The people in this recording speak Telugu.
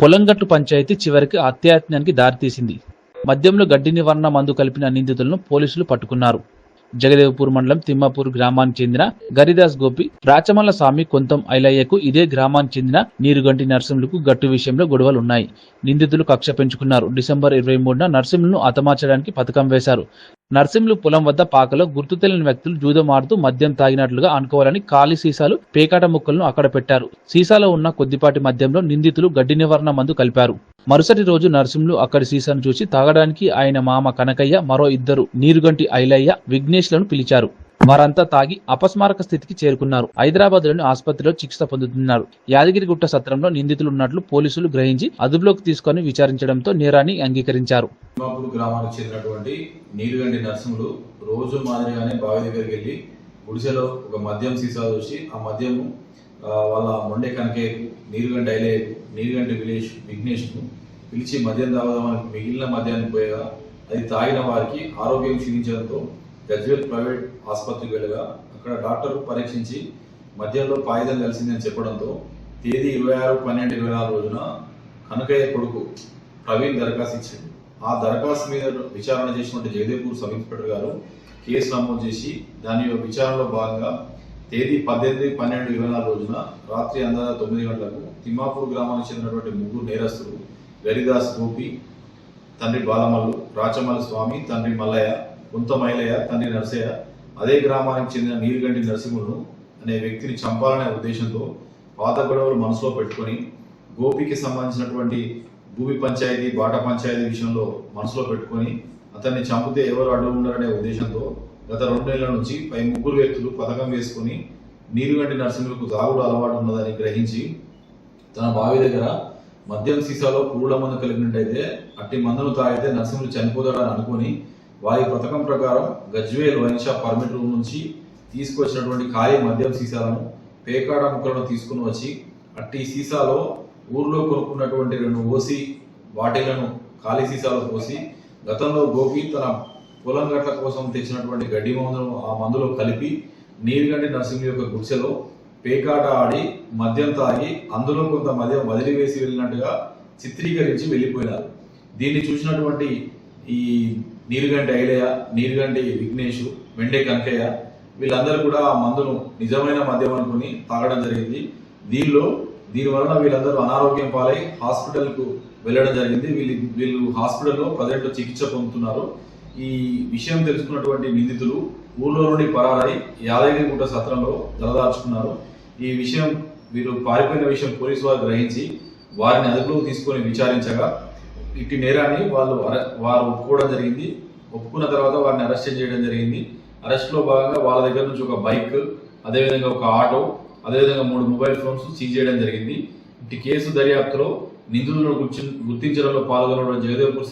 పొలంగట్టు పంచాయతీ చివరికి హత్యాయత్నానికి దారితీసింది. మద్యంలో గడ్డి నివారణ మందు కలిపిన నిందితులను పోలీసులు పట్టుకున్నారు. జగదేవ్పూర్ మండలం తిమ్మాపూర్ గ్రామానికి చెందిన గరిదాస్ గోపి రాచమల్ల స్వామి కొంతం ఐలయ్యకు ఇదే గ్రామానికి చెందిన నీరుగంటి నర్సింహులకు గట్టు విషయంలో గొడవలు ఉన్నాయి నిందితులు కక్ష పెంచుకున్నారు. డిసెంబర్ ఇరవై మూడున నర్సింహులను హతమార్చడానికి పథకం వేశారు. నర్సింలు పొలం వద్ద పాకలో గుర్తు తెలియని వ్యక్తులు జూదం ఆడుతూ మద్యం తాగినట్లుగా అనుకోవాలని ఖాళీ సీసాలు పేకాట ముక్కలను అక్కడ పెట్టారు. సీసాలో ఉన్న కొద్దిపాటి మద్యంలో నిందితులు గడ్డి నివారణ మందు కలిపారు. మరుసటి రోజు నరసింహులు అక్కడి సీసాను చూసి తాగడానికి ఆయన మామ కనకయ్య మరో ఇద్దరు నీరుగంటి ఐలయ్య విఘ్నేష్లను పిలిచారు. వారంతా తాగి అపస్మారక స్థితికి చేరుకున్నారు. హైదరాబాద్లోని ఆసుపత్రిలో చికిత్స పొందుతున్నారు. యాదగిరిగుట్ట సత్రంలో నిందితులు ఉన్నట్లు పోలీసులు గ్రహించి అదుపులోకి తీసుకొని విచారించడంతో నేరాన్ని అంగీకరించారు. గ్రామానికి చెందినటువంటి నీలుగంటి నరసింహుడు రోజు మాదిరిగానే బావి దగ్గరికి వెళ్ళి గుడిసెలో ఒక మద్యం సీసా చూసి ఆ మద్యము వాళ్ళ మొండె కనకే నీరుగంటి ఐలేకు నీరుగంటి విలేష్ విఘ్నేష్ను పిలిచి మద్యం తాగుదామని మిగిలిన మద్యాన్ని పోయగా అది తాగిన వారికి ఆరోగ్యం క్షీణించడంతో గజ్వేల్ ప్రైవేట్ ఆసుపత్రికి వెళ్ళగా అక్కడ డాక్టర్ పరీక్షించి మధ్యలో పాయిదం కలిసిందని చెప్పడంతో తేదీ ఇరవై ఆరు పన్నెండు ఇరవై నాలుగు రోజున కనకయ్య కొడుకు ప్రవీణ్ దరఖాస్తు ఇచ్చింది ఆ దరఖాస్తు మీద విచారణ చేసినటువంటి జగదేపూర్ సబ్ ఇన్స్పెక్టర్ గారు కేసు నమోదు చేసి దాని విచారణలో భాగంగా తేదీ పద్దెనిమిది పన్నెండు ఇరవై నాలుగు రోజున రాత్రి అందాజ తొమ్మిది గంటలకు తిమ్మాపూర్ గ్రామానికి చెందినటువంటి ముగ్గురు నేరస్తులు గరిదాస్ గోపి తండ్రి బాలమల్లు రాచమల్లి స్వామి తండ్రి మల్లయ్య కొంత మైలయ్య తండ్రి నర్సయ్య అదే గ్రామానికి చెందిన నీరుగంటి నరసింహుడు అనే వ్యక్తిని చంపాలనే ఉద్దేశంతో పాత గొడవలు మనసులో పెట్టుకొని గోపికి సంబంధించినటువంటి భూమి పంచాయతీ బాట పంచాయతీ విషయంలో మనసులో పెట్టుకొని అతన్ని చంపితే ఎవరు అడ్డు ఉండరనే ఉద్దేశంతో గత రెండు నెలల నుంచి పై ముగ్గురు వ్యక్తులు పథకం వేసుకొని నీరుగంటి నరసింహులకు తాగుడు అలవాటు ఉన్నదని గ్రహించి తన బావి దగ్గర మద్యం సీసాలో పురుగుల మందు కలిగినట్టయితే అట్టి మందును తాగితే నరసింహులు చనిపోతాడని అనుకుని వారి పథకం ప్రకారం గజ్వేల్ వైన్ పర్మిట్ రూమ్ నుంచి తీసుకొచ్చినటువంటి ఖాళీ మద్యం సీసాలను పేకాడ ముక్కలను తీసుకుని వచ్చి అట్టి సీసాలో ఊర్లో కొనుక్కున్నటువంటి రెండు ఓసి బాటిళ్ళను ఖాళీ సీసాలో పోసి గతంలో గోపి తన పొలం గట్ల కోసం తెచ్చినటువంటి గడ్డి మందులను ఆ మందులో కలిపి నీరుగండి నర్సింగ్ యొక్క గుడిసెలో పేకాట ఆడి మద్యం తాగి అందులో కొంత మద్యం వదిలివేసి వెళ్ళినట్టుగా చిత్రీకరించి వెళ్ళిపోయినారు. దీన్ని చూసినటువంటి ఈ నీరుగంటి ఐలయ్య నీరుగంటి విఘ్నేష్ వెండే కంకయ్య వీళ్ళందరూ కూడా ఆ మందును నిజమైన మద్యం అనుకుని తాగడం జరిగింది. దీనిలో దీని వలన వీళ్ళందరూ అనారోగ్యం పాలై హాస్పిటల్కు వెళ్ళడం జరిగింది. వీళ్ళు వీళ్ళు హాస్పిటల్లో ప్రజెంట్ చికిత్స పొందుతున్నారు. ఈ విషయం తెలుసుకున్నటువంటి నిందితులు ఊర్లో నుండి పరారై యాదగిరిగుట్ట సత్రంలో తలదార్చుకున్నారు ఈ విషయం వీరు పారిపోయిన విషయం పోలీసు వారు గ్రహించి వారిని అదుపులోకి తీసుకొని విచారించగా ఇట్టి నేరాన్ని వాళ్ళు వారు ఒప్పుకోవడం జరిగింది. ఒప్పుకున్న తర్వాత వారిని అరెస్ట్ చేయడం జరిగింది. అరెస్ట్లో భాగంగా వాళ్ళ దగ్గర నుంచి ఒక బైక్ అదేవిధంగా ఒక ఆటో అదేవిధంగా మూడు మొబైల్ ఫోన్స్ సీజ్ చేయడం జరిగింది. ఇట్టి కేసు దర్యాప్తులో నిందితులను గుర్తించడంలో పాల్గొనడం జగదేవ్పూర్